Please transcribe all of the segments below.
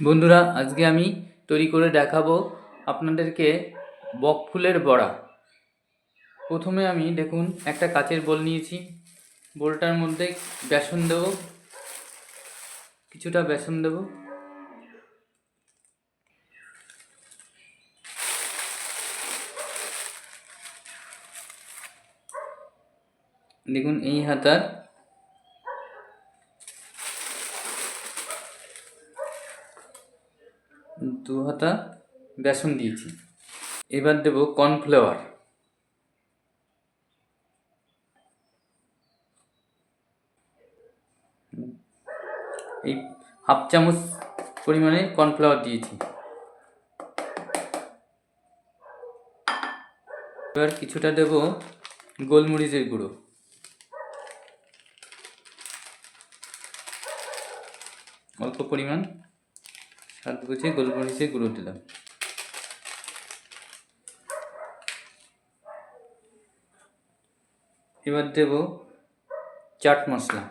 বন্ধুরা, আজকে আমি তৈরি করে দেখাবো আপনাদেরকে বক ফুলের বড়া। প্রথমে আমি দেখুন, একটা কাচের বোল নিয়েছি। বোলটার মধ্যে বেসন দেবো, কিছুটা বেসন দেবো। দেখুন, এই হাতার দু হাতা বেসন দিয়েছি। এবার দেব কর্নফ্লাওয়ার। এই হাফ চামচ পরিমাণে কর্নফ্লাওয়ার দিয়েছি। এবার কিছুটা দেব গোলমরিচের গুঁড়ো। অল্প পরিমাণ স্বাদ বুঝে গোলমরিচের গুঁড়ো দিলাম এবার দেব চাট মশলা।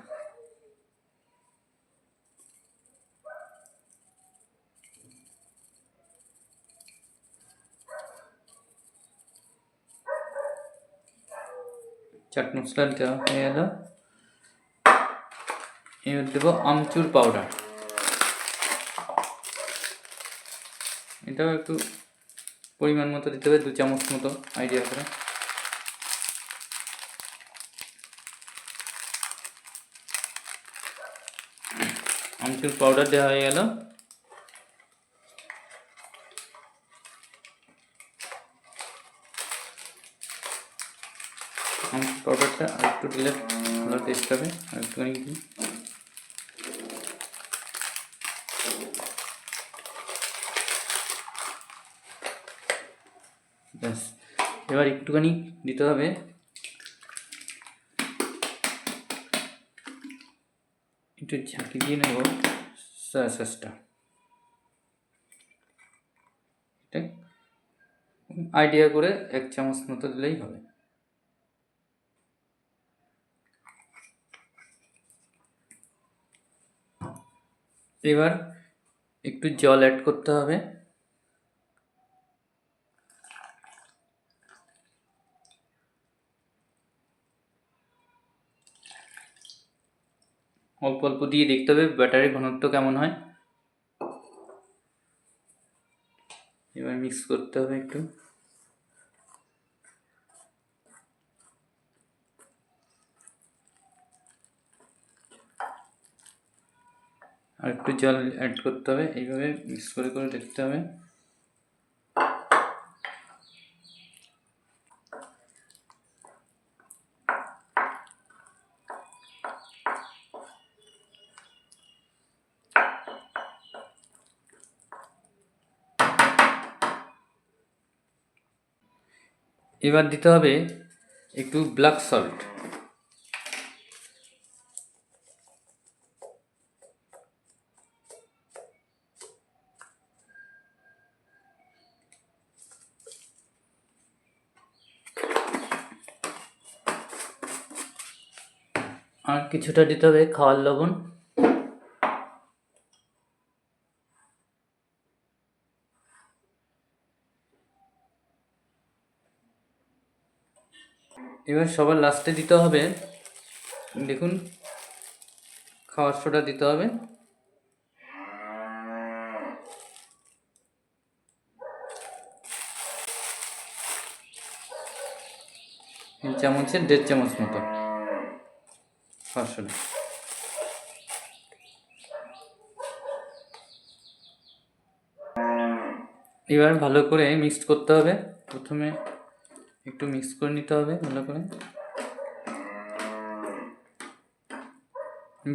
চাট মশলা দেওয়া হয়ে গেল। এবার দেবো আমচুর পাউডার। এটাও একটু পরিমাণ মতো দিতে হবে, দু চামচ মতো আইডিয়া করে। আমচুর পাউডার দেওয়া হয়ে গেল। আমচুর পাউডারটা আর একটু দিলে ভালো টেস্ট হবে আর একটুখানি দিই ব্যাস। এবার একটুখানি দিতে হবে। একটু ঝাঁকি দিয়ে নেব সয়া সসটা। আইডিয়া করে এক চামচ মতো দিলেই হবে। এবার একটু জল অ্যাড করতে হবে। অল্প অল্প দিয়ে দেখতে হবে ব্যাটারির ঘনত্ব কেমন হয়। এবার মিক্স করতে হবে একটু। আর একটু জল অ্যাড করতে হবে, এইভাবে মিক্স করে করে দেখতে হবে। এবার দিতে হবে একটু ব্ল্যাক সল্ট। আর কিছুটা দিতে হবে খাওয়ার লবণ। এবার সবার লাস্টে দিতে হবে। দেখুন, খাওয়ার সোডা দিতে হবে। চামচের দেড় চামচ মতো খাওয়ার এবার ভালো করে মিক্সড করতে হবে। প্রথমে একটু মিক্স করে নিতে হবে, ভালো করে।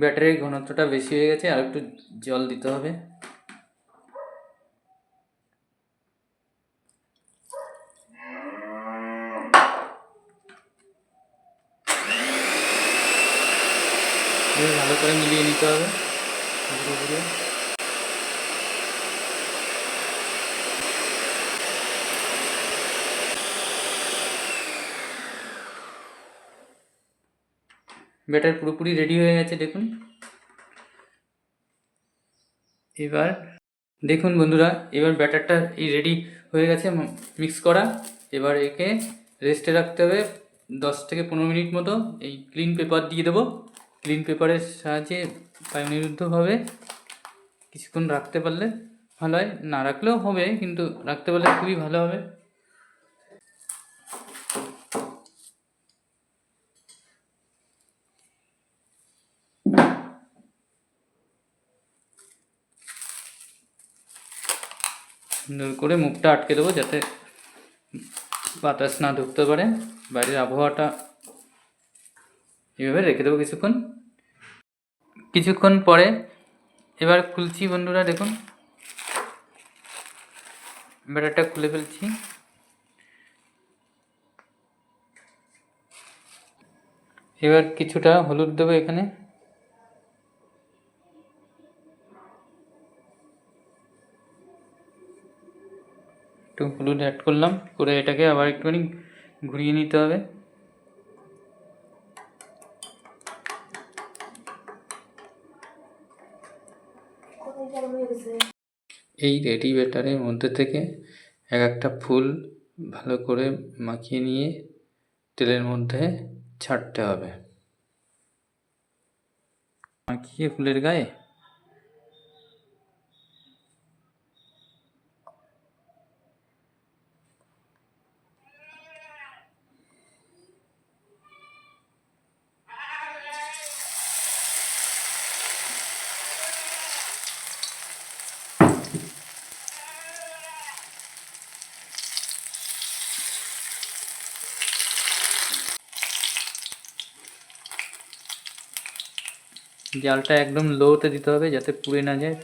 ব্যাটারির ঘনত্বটা বেশি হয়ে গেছে, আর একটু জল দিতে হবে। ভালো করে মিলিয়ে নিতে হবে। ঘুরে ঘুরে ব্যাটার পুরোপুরি রেডি হয়ে গেছে, দেখুন। এবার দেখুন বন্ধুরা, এবার ব্যাটারটা এই রেডি হয়ে গেছে মিক্স করা। এবার একে রেস্টে রাখতে হবে দশ থেকে পনেরো মিনিট মতো। এই ক্লিন পেপার দিয়ে দেবো। ক্লিন পেপারের সাহায্যে বায়ুনিরুদ্ধভাবে কিছুক্ষণ রাখতে পারলে ভালো হয়। না রাখলেও হবে, কিন্তু রাখতে পারলে খুবই ভালো হবে। সুন্দর করে মুখটা আটকে দেবো যাতে বাতাস না ঢুকতে পারে। বাইরের আবহাওয়াটা এভাবে রেখে দেবো কিছুক্ষণ। কিছুক্ষণ পরে এবার খুলছি বন্ধুরা, দেখুন। ব্যাটারটা খুলে ফেলছি। এবার কিছুটা হলুদ দেবো এখানে। একটু হলুদ অ্যাড করলাম, করে এটাকে আবার একটুখানি ঘুরিয়ে নিতে হবে। এই রেডি ব্যাটারের মধ্যে থেকে এক একটা ফুল ভালো করে মাখিয়ে নিয়ে তেলের মধ্যে ছাড়তে হবে। মাখিয়ে ফুলের গায়ে জালটা একদম লোতে দিতে হবে যাতে পুড়ে না যায়।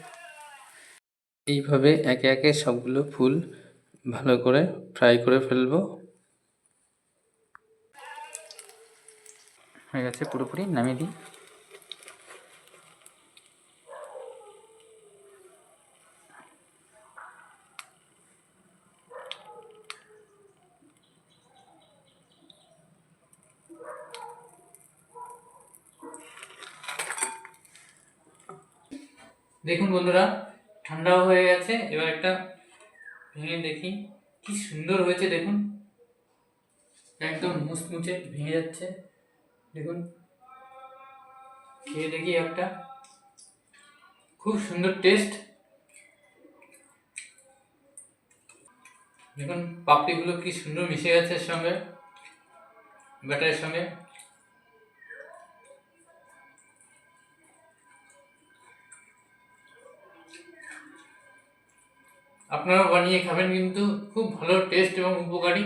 এইভাবে একে একে সবগুলো ফুল ভালো করে ফ্রাই করে ফেলব। হয়ে গেছে পুরোপুরি, নামিয়ে দিই। দেখুন বন্ধুরা, ঠান্ডাও হয়ে গেছে। এবার একটা ভেঙে দেখি। কি সুন্দর হয়েছে দেখুন। একদম মুচমুচে ভেঙে যাচ্ছে। দেখুন। খেয়ে দেখি একটা। খুব সুন্দর টেস্ট দেখুন, পাপড়িগুলো কি সুন্দর মিশে গেছে এর সঙ্গে ব্যাটারের সঙ্গে। আপনারা বানিয়ে খাবেন কিন্তু খুব ভালো টেস্ট এবং উপকারী।